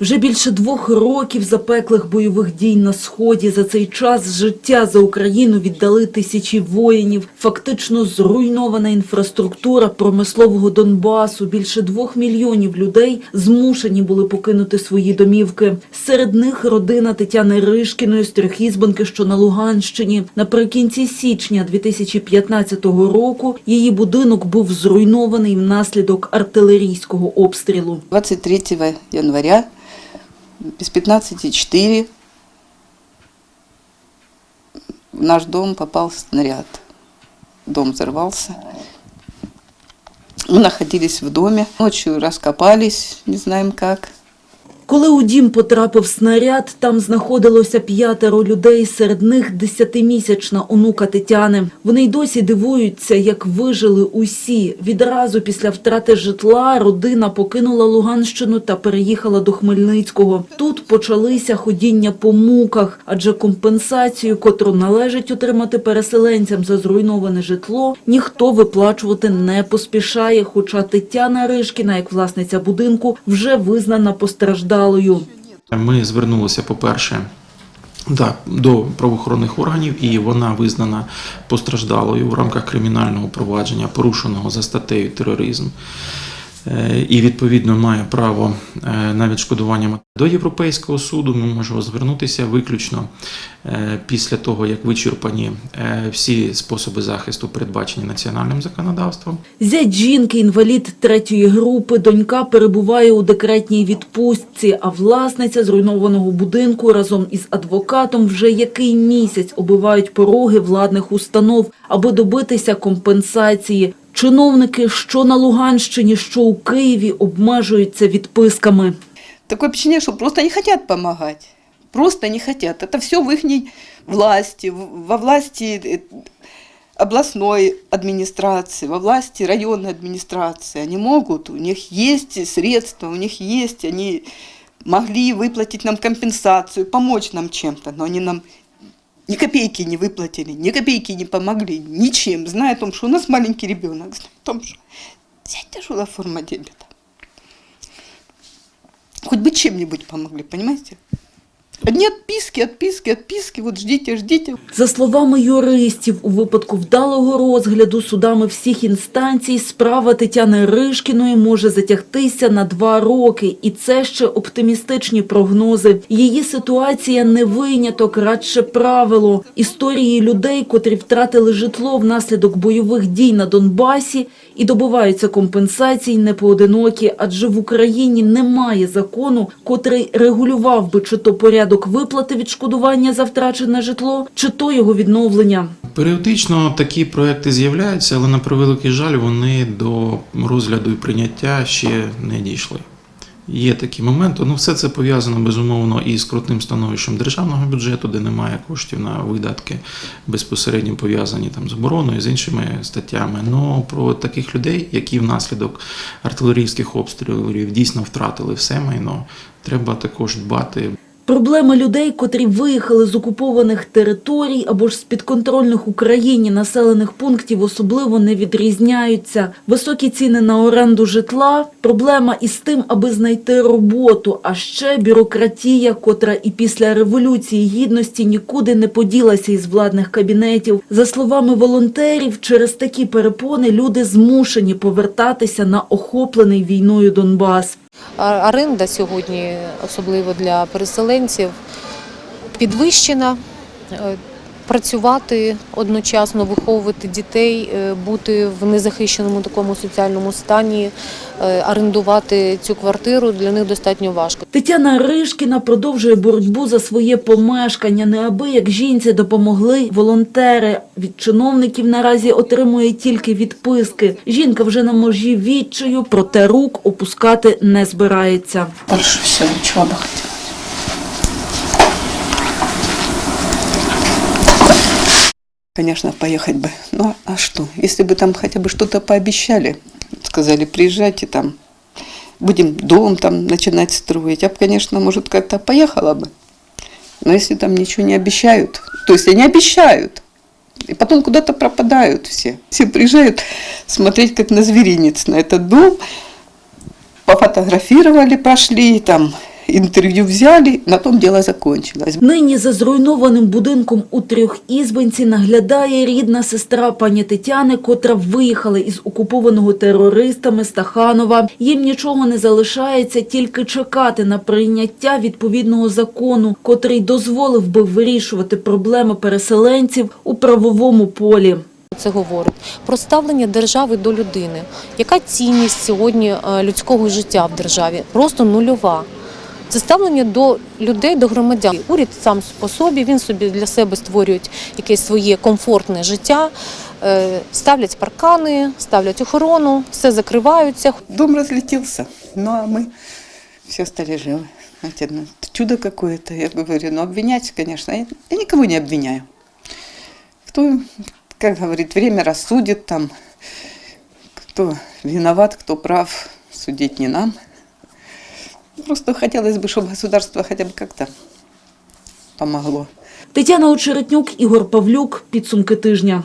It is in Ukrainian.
Вже більше двох років запеклих бойових дій на сході. За цей час життя за Україну віддали тисячі воїнів. Фактично зруйнована інфраструктура промислового Донбасу. Більше двох мільйонів людей змушені були покинути свої домівки. Серед них родина Тетяни Ришкіної з Трьохізбанки, що на Луганщині. Наприкінці січня 2015 року її будинок був зруйнований внаслідок артилерійського обстрілу. 23 января без 15.04 в наш дом попал снаряд. Дом взорвался. Мы находились в доме. Ночью раскопались, не знаем как. Коли у дім потрапив снаряд, там знаходилося п'ятеро людей, серед них десятимісячна онука Тетяни. Вони й досі дивуються, як вижили усі. Відразу після втрати житла родина покинула Луганщину та переїхала до Хмельницького. Тут почалися ходіння по муках, адже компенсацію, котру належить отримати переселенцям за зруйноване житло, ніхто виплачувати не поспішає. Хоча Тетяна Ришкіна, як власниця будинку, вже визнана постраждалою. Ми звернулися, по-перше, Так, до правоохоронних органів, і вона визнана постраждалою в рамках кримінального провадження, порушеного за статтею тероризм. Е, І відповідно має право е, на відшкодування до Європейського суду. Ми можемо звернутися виключно е, після того, як вичерпані всі способи захисту, передбачені національним законодавством. Зять жінки, інвалід третьої групи, донька перебуває у декретній відпустці, а власниця зруйнованого будинку разом із адвокатом вже який місяць оббивають пороги владних установ, аби добитися компенсації. Чиновники, що на Луганщині, що у Києві, обмежуються відписками. Такое впечатление, что просто не хотят помогать. Просто не хотят. Это все в их власти, в- во власти э, областной администрации, во власти районной администрации. Они могут, у них есть средства, у них есть, они могли выплатить нам компенсацию, помочь нам чем-то, но они нам ни копейки не выплатили, ни копейки не помогли, ничем, зная о том, что у нас маленький ребенок, зная о том, что взять тяжелая форма дебета. Хоть бы чем-нибудь помогли, понимаете? Одни отписки, отписки, отписки, вот ждите, ждите. За словами юристів, у випадку вдалого розгляду судами всіх інстанцій справа Тетяни Ришкіної може затягтися на два роки. І це ще оптимістичні прогнози. Її ситуація не виняток, радше правило. Історії людей, котрі втратили житло внаслідок бойових дій на Донбасі і добиваються компенсацій, не поодинокі, адже в Україні немає закону, котрий регулював би чи то порядок виплати відшкодування за втрачене житло, чи то його відновлення. Періодично такі проекти з'являються, але на превеликий жаль, вони до розгляду і прийняття ще не дійшли. Є такі моменти. Ну, все це пов'язано безумовно і з крутним становищем державного бюджету, де немає коштів на видатки безпосередньо пов'язані там з обороною, з іншими статтями. Ну про таких людей, які внаслідок артилерійських обстрілів дійсно втратили все майно, треба також дбати. Проблеми людей, котрі виїхали з окупованих територій або ж з підконтрольних Україні населених пунктів, особливо не відрізняються. Високі ціни на оренду житла, проблема із тим, аби знайти роботу, а ще бюрократія, котра і після революції гідності нікуди не поділася із владних кабінетів. За словами волонтерів, через такі перепони люди змушені повертатися на охоплений війною Донбас. Оренда сьогодні, особливо для переселенців, підвищена. Працювати одночасно, виховувати дітей, е, бути в незахищеному такому соціальному стані, е, орендувати цю квартиру для них достатньо важко. Тетяна Ришкіна продовжує боротьбу за своє помешкання. Неабияк жінці допомогли волонтери. Від чиновників наразі отримує тільки відписки. Жінка вже на межі відчаю, проте рук опускати не збирається. Больше все, ничего бы хотелось. Конечно, поехать бы. Ну, а что? Если бы там хотя бы что-то пообещали, сказали, приезжайте там, будем дом там начинать строить, я бы, конечно, может, как-то поехала бы. Но если там ничего не обещают, то есть они обещают, и потом куда-то пропадают все. Все приезжают смотреть, как на зверинец, на этот дом, пофотографировали, прошли, там интервью взяли, на том дело закончилось. Нині за зруйнованим будинком у трьохізбинці наглядає рідна сестра пані Тетяни, котра виїхала із окупованого терористами Стаханова. Їм нічого не залишається, тільки чекати на прийняття відповідного закону, котрий дозволив би вирішувати проблеми переселенців у правовому полі. Це говорить про ставлення держави до людини. Яка цінність сьогодні е, людського життя в державі? Просто нульова. Це ставлення до людей, до громадян. Уряд сам по собі, він собі для себе створює якесь своє комфортне життя, е, ставлять паркани, ставлять охорону, все закриваються. Дом разлетелся, ну а мы все стали живы. Знаете, ну, это чудо какое-то, я говорю. Но обвинять, конечно, я, я никого не обвиняю. Кто, как говорит, время рассудит там, кто виноват, кто прав, судить не нам. Просто хотелось бы, чтобы государство хотя бы как-то помогло. Тетяна Очеретнюк, Ігор Павлюк. Підсумки тижня.